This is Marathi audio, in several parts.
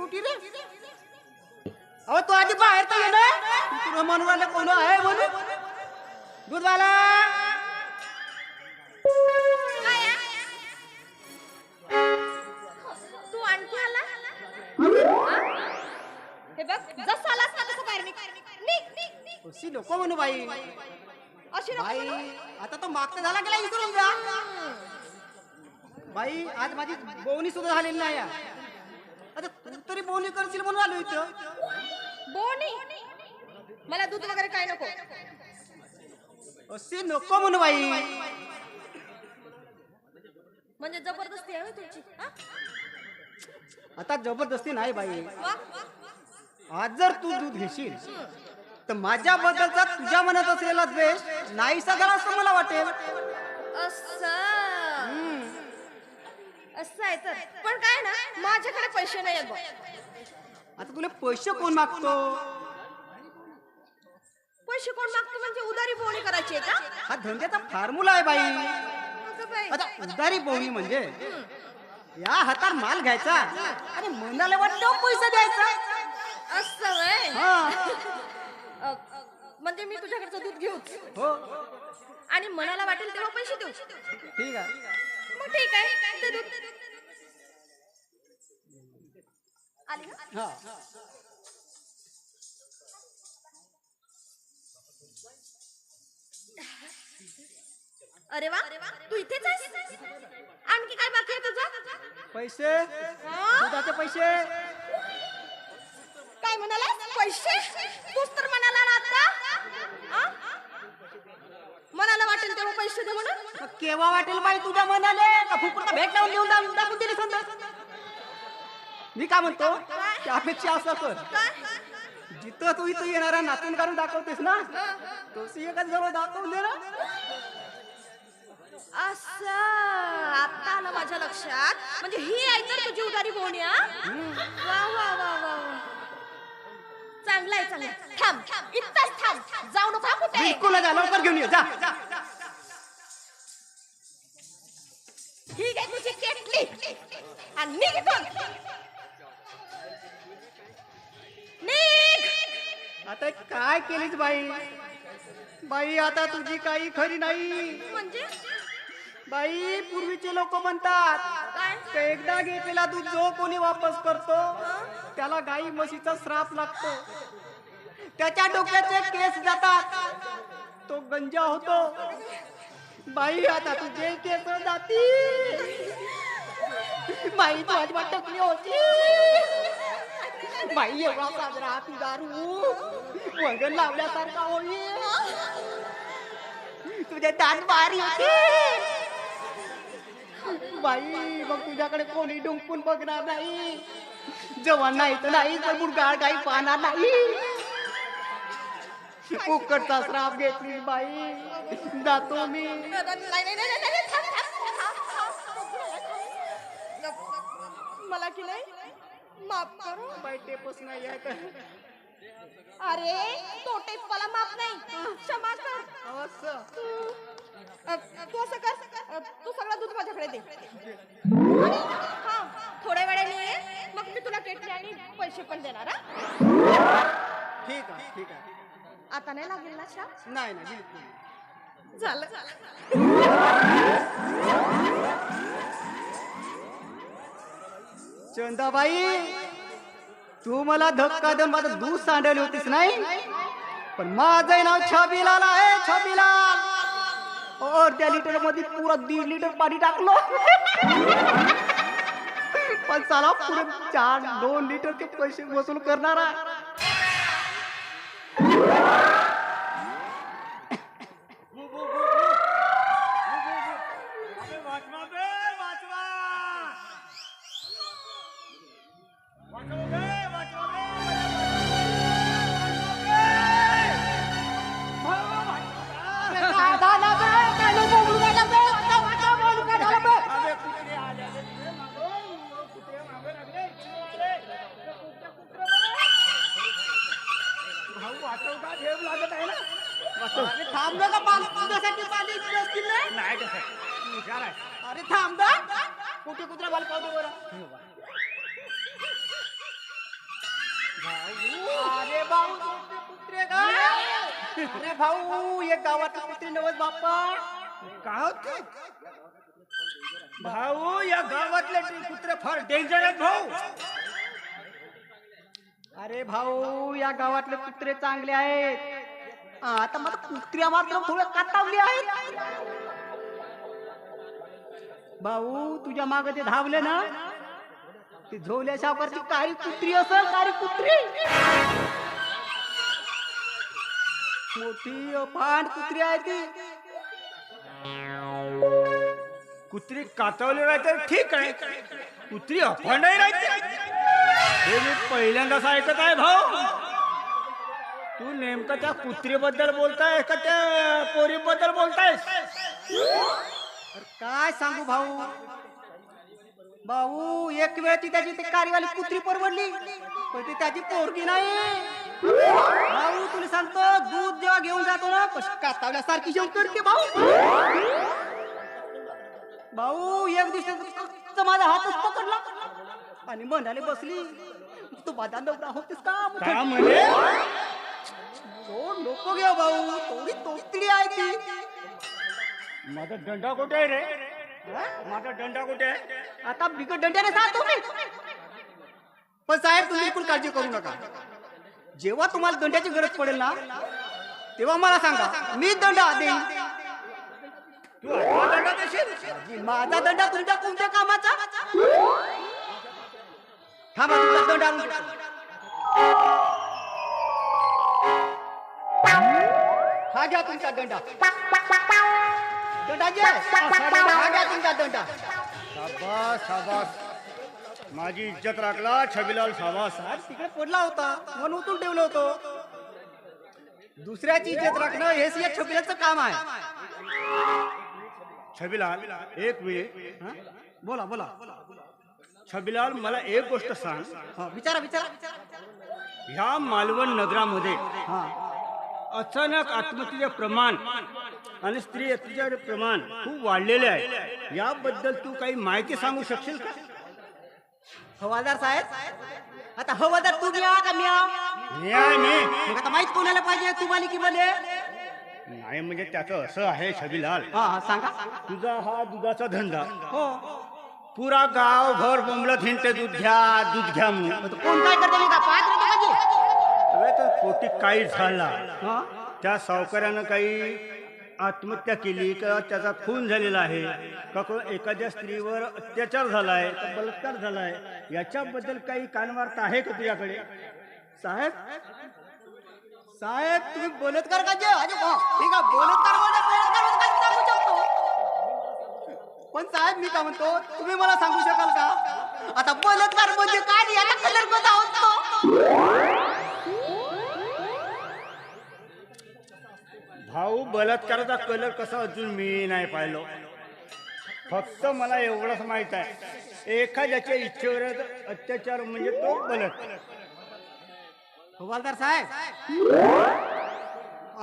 कुठे रे? अहो तो आधी बाहेर तर ये ना. तुला कोण आहे म्हणून? दूधवाला. काय आहे? तू आणखी आला? हा? बघ जसं आलास ना तसं बाहेर निघ. निघ निघ निघ. अशी नको म्हणू बाई. अशी नको बाई. आता तो मागचा झाला गेला विसरून जा बाई आज माझी बोवणी सुद्धा झालेली नाही तरी बोवणी करशील म्हणून आलो इथं. बोनी मला दूध वगैरे काय नको? अशी नको म्हणू बाई. म्हणजे जबरदस्ती आहे होय तुमची हा? आता जबरदस्ती नाही बाई. वा? आज जर तू दूध घेशील तर माझ्या बद्दलचा तुझ्या मनात असलेला द्वेष नाहीसा झाला असं मला वाटेल. असं. असं आहे तर. पण काय ना माझ्याकडे पैसे नाही आहेत. आता तुला पैसे कोण मागतो? पैसे कोण मागतो म्हणजे उधारी बोवणी करायची आहे का? हा धंद्याचा फॉर्म्युला आहे बाई. अगं बाई. आता उधारी बोवणी म्हणजे या हातात माल घ्यायचा आणि मनाला वाटलं पैसे द्यायचा. असं व्हय. हा. अ, म्हणजे मी तुझ्याकडचं दूध घेऊच हो. आणि मनाला वाटेल तेव्हा पैसे देऊ. ठीक आहे. आली ना? अरे वा तू इथेच आहेस? आणखी काय बाकी आहे तुझं? पैसे? दुधाचे पैसे? काय म्हणाला पैसे? तूच तर म्हणाला ना आता आ? मनाला वाटेल दे म्हणून? केव्हा वाटेल बाई तुझ्या मनाले? का फुकट भेट लावून देऊन दाखवून दाखवून दिली समजा मी काय म्हणतो त्यापेक्षा असं कर. जिथं तू इथं येणारा नातून काढून दाखवतेस ना तोशी एकाच जवळ दाखवून दे ना. असं. आता आलं माझ्या लक्षात. म्हणजे ही आहे तर तुझी उदारी बोणी हा? वा वा वा वा वा. चांगलं आहे चांगलं आहे. थांब. इथंच थांब. जाऊ नका कुठे? बिलकुल जा लवकर घेऊन ये जा. आणि निघ इथून. निघ. आता काय केलीच बाई? बाई आता तुझी काही खरी नाही. म्हणजे? बाई पूर्वीचे लोक म्हणतात काय? का एकदा घेतलेला दूध जो कोणी वापस करतो त्याला गाई म्हशीचा श्राप लागतो. त्याच्या डोक्याचे केस जातात. तो गंजा होतो. बाई आता तुझे केस जाती बाई तू अजिबात टकली होती. बाई एवढा साजरा तू दारू वगन लावल्यासारखा होईल तुझे दात बारी होते. बाई मग तुझ्याकडे कोणी डुंकून बघणार नाही. जवान नाही तर नाही तर मुडगाळ काही पाहणार नाही. फुकटचा श्राप घेतली बाई. जातो मी. मला की नाही? माफ करू. बाई टेपच नाही आहे तर अरे तो टेप मला माफ नाही. क्षमा कर. अवश्य. अ, तू असं कर. अ, तू सगळं दूध माझ्याकडे दे. आणि हा थोड्या वेळाने ये मग मी तुला केटली आणि पैसे पण देणार हा? ठीक आहे ठीक आहे. आता नाही लागेल ना शाप नाही नाही बिलकुल नाही. झालं. चंदाबाई तू मला धक्का देऊन माझं दूध सांडवली होतीस नाही? पण माझं नाव छबिलाल आहे छबिलाल और त्या लिटरमध्ये पुरा दीड लिटर पाणी टाकलो. पण चला पुढे चार दोन लिटर ते पैसे वसूल करणार आहे. आहे अरे थांब कुठे कुत्रा बाल पाहतो बरं. अरे भाऊ कुत्रे का अरे भाऊ एक गावातले कुत्रे नवत बाप्पा? काय होते? भाऊ या गावातले कुत्रे फार डेंजर आहेत भाऊ. अरे भाऊ या गावातले कुत्रे चांगले आहेत. आता मला कुत्र्या मात्र थोडं कातावली आहेत. भाऊ तुझ्या माग ते धावले ना? ते झोल्या सावकारची काळी कुत्री असल काळी कुत्री. मोठी अफाट कुत्री आहे ती. कुत्री कातवली नाही तर ठीक आहे. कुत्री अफंडही राहते हे मी पहिल्यांदाच ऐकत आहे भाऊ. तू नेमकं त्या कुत्रीबद्दल बोलताय का त्या पोरीबद्दल बोलतायस? काय सांगू भाऊ? भाऊ एक वेळ ती त्याची ती कार्यवाली कुत्री परवडली पण ती त्याची पोरगी नाही. भाऊ तुला सांगतो दूध जेव्हा घेऊन जातो ना कशी कातावल्यासारखी जेवण करते भाऊ. भाऊ एक दिवशी माझा हातच पकडला आणि म्हणाले बसली. तू माझा नवरा होतीस का? का म्हणे? लोक घे भाऊ थोडी तोतडी आहे ती. माझा दंडा कुठे आहे रे? हा? माझा दंडा कुठे आहे? आता बिकट दंड्याने सांग तुम्ही. पण साहेब तुम्ही बिलकुल काळजी करू नका. जेव्हा तुम्हाला दंड्याची गरज पडेल ना तेव्हा मला सांगा. मी दंडा देईन. तू आठवा दंडा देशील? माझा दंडा तुमच्या कोणत्या कामाचा? थांबा तुमचा दंड आणून देतो. हा घ्या तुमचा दंडा. शाबास शाबास. माझी इज्जत राखला छबिलाल शाबास. साहेब तिकडे पडला होता. म्हणून उचलून ठेवलं होतं. दुसऱ्याची इज्जत राखणं हेच या छबिलाचं काम आहे. छबिलाल एक हा? बोला बोला. छबिलाल मला एक गोष्ट सांग. हा, विचारा विचारा. ह्या मालवण नगरामध्ये अचानक आत्महत्येचे प्रमाण आणि स्त्री हत्येचे प्रमाण खूप वाढलेले आहे. याबद्दल तू काही माहिती सांगू शकशील का? हवालदार साहेब आता हवालदार तू घ्या का मी मग आता माहीत कोणाला पाहिजे तू मालिकी मध्ये नाही म्हणजे त्याचं असं आहे छबिलाल. हा हा सांगा. तुझा हा दुधाचा धंदा. हो. पुरा गाव भर बोंबलत हिंडते दूध घ्या दूध घ्या म्हणून. कोण काय करते मी का? पाहत राहतो का पोटी काही झाला? त्या सावकारानं काही आत्महत्या केली का त्याचा खून झालेला आहे? का एखाद्या स्त्रीवर अत्याचार झालाय का बलात्कार झालाय? याच्याबद्दल काही कानवार्ता आहे का तुझ्याकडे? साहेब? साहेब तुम्ही बलात्कार का अरे ठीक आहे म्हणजे म्हणजे पण साहेब मी काय म्हणतो तुम्ही मला सांगू शकाल का? आता बलात्कार म्हणजे काय? नाही याचा कलर कोणता होतो? भाऊ बलात्काराचा कलर कसा अजून मी नाही पाहिलो. फक्त मला एवढंच माहीत आहे एखाद्याच्या इच्छेवर अत्याचार म्हणजे तो बलात्कार. हवालदार साहेब.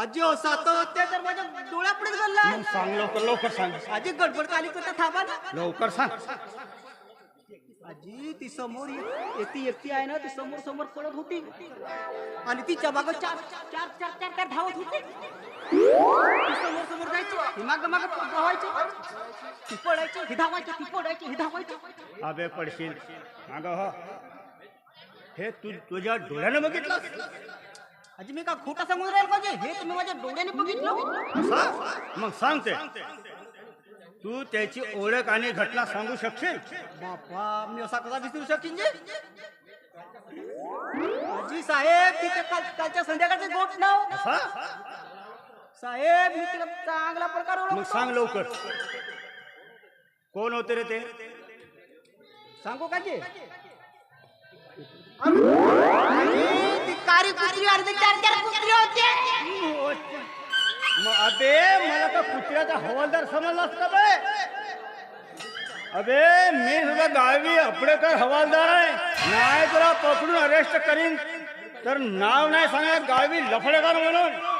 आजी असा तर अत्याचार माझ्या डोळ्यापुढे मग सांग लवकर लवकर सांग. आजी गडबड काली करता थांबा ना. लवकर सांग. आजी ती समोर एकटी एकटी आहे ना ती समोर समोर पडत होती. आणि तिच्या माग चार चार चार चार चार धावत होती. ती समोर समोर जायची. ही माग माग धावायची. ती पडायची ही धावायची ती पडायची ही धावायची. अबे पडशील. माग हो. हे तू तुझ्या डोळ्यानं बघितलं आजी मी का खोटा सांगून राहील पाहिजे? हे तुम्ही माझ्या डोळ्याने बघितलं? मग सांगते. तू त्याची ओळख आणि घटना सांगू शकशील? बापा मी असा कसा विसरू शकीन जे? आजी साहेब तिथे काल कालच्या संध्याकाळचे गोट नाव. असं? साहेब मी तिला चांगला प्रकार मग ओळखतो. सांग लवकर. कोण होते रे ते? सांगू का जे? अरे, ती काळी कुत्री चार मग अबे मला तर कुत्र्याचा हवालदार समजला असता बे? अबे मी सुद्धा गावी आपडेकर हवालदार आहे? नाही तुला पकडून अरेस्ट करीन. तर नाव नाही सांगत गावी लफडेकर म्हणून.